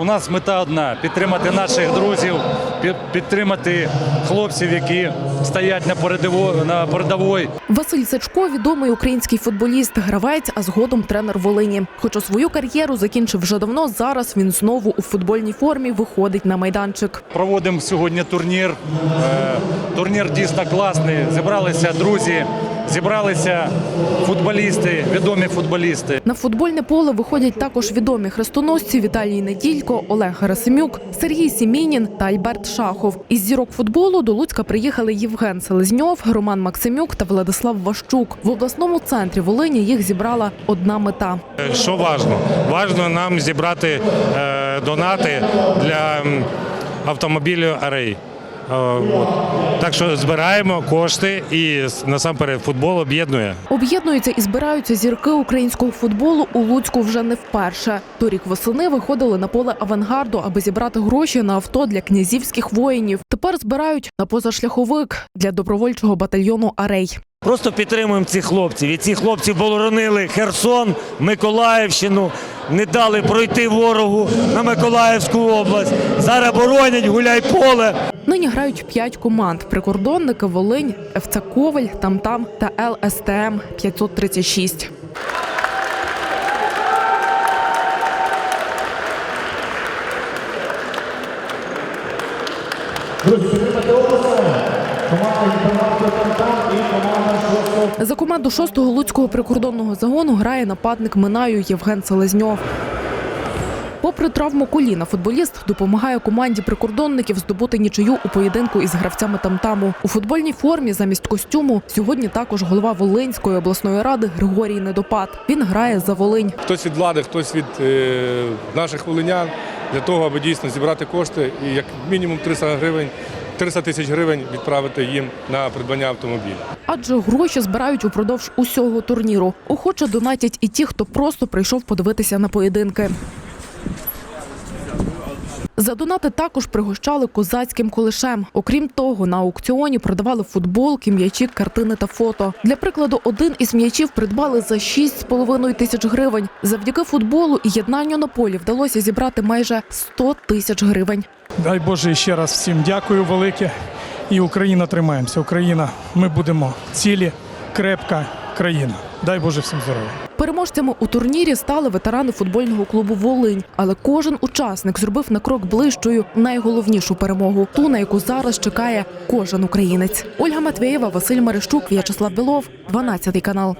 У нас мета одна підтримати наших друзів, підтримати хлопців, які стоять на передово- на передовій. Василь Сачко відомий український футболіст, гравець, а згодом тренер Волині. Хоча свою кар'єру закінчив вже давно. Зараз він знову у футбольній формі виходить на майданчик. Проводимо сьогодні турнір. Е, Турнір дійсно класний. Зібралися друзі, зібралися футболісти, відомі футболісти. На футбольне поле виходять також відомі хрестоносці Віталій Неділько, Олег Герасимюк, Сергій Сімінін та Альберт Шахов. Із зірок футболу до Луцька приїхали Євген Селезньов, Роман Максимюк та Владислав Ващук. В обласному центрі Волині їх зібрала одна мета. Що важно? Важно нам зібрати е, донати для м, автомобілю Арей. Е, от. Так що збираємо кошти і насамперед футбол об'єднує. Об'єднуються і збираються зірки українського футболу у Луцьку вже не вперше. Торік восени виходили на поле авангарду, аби зібрати гроші на авто для князівських воїнів. Тепер збирають на позашляховик для добровольчого батальйону Арей. Просто підтримуємо цих хлопців. І ці хлопці боронили Херсон, Миколаївщину, не дали пройти ворогу на Миколаївську область. Зараз боронять гуляй поле. Нині грають п'ять команд: прикордонники, Волинь, ФЦ Коваль, Тамтам та ЛСТМ 536. За команду 6-го луцького прикордонного загону грає нападник Минаю Євген Селезньов. Попри травму коліна, футболіст допомагає команді прикордонників здобути нічию у поєдинку із гравцями тамтаму. У футбольній формі замість костюму сьогодні також голова Волинської обласної ради Григорій Недопад. Він грає за Волинь. Хтось від влади, хтось від е, наших волинян для того, аби дійсно зібрати кошти і як мінімум 300 гривень, 300 тисяч гривень відправити їм на придбання автомобіля. Адже гроші збирають упродовж усього турніру. Охоче донатять і ті, хто просто прийшов подивитися на поєдинки. За донати також пригощали козацьким колишем. Окрім того, на аукціоні продавали футболки, м'ячі, картини та фото. Для прикладу, один із м'ячів придбали за 6,5 тисяч гривень. Завдяки футболу і єднанню на полі вдалося зібрати майже 100 тисяч гривень. Дай Боже ще раз всім дякую велике. І Україна тримаємося. Україна, ми будемо цілі, крепка країна. Дай Боже всім здоров'я. Переможцями у турнірі стали ветерани футбольного клубу Волинь, але кожен учасник зробив на крок ближчою найголовнішу перемогу, ту на яку зараз чекає кожен українець. Ольга Матвєєва, Василь Мерещук, В'ячеслав Білов, 12 канал.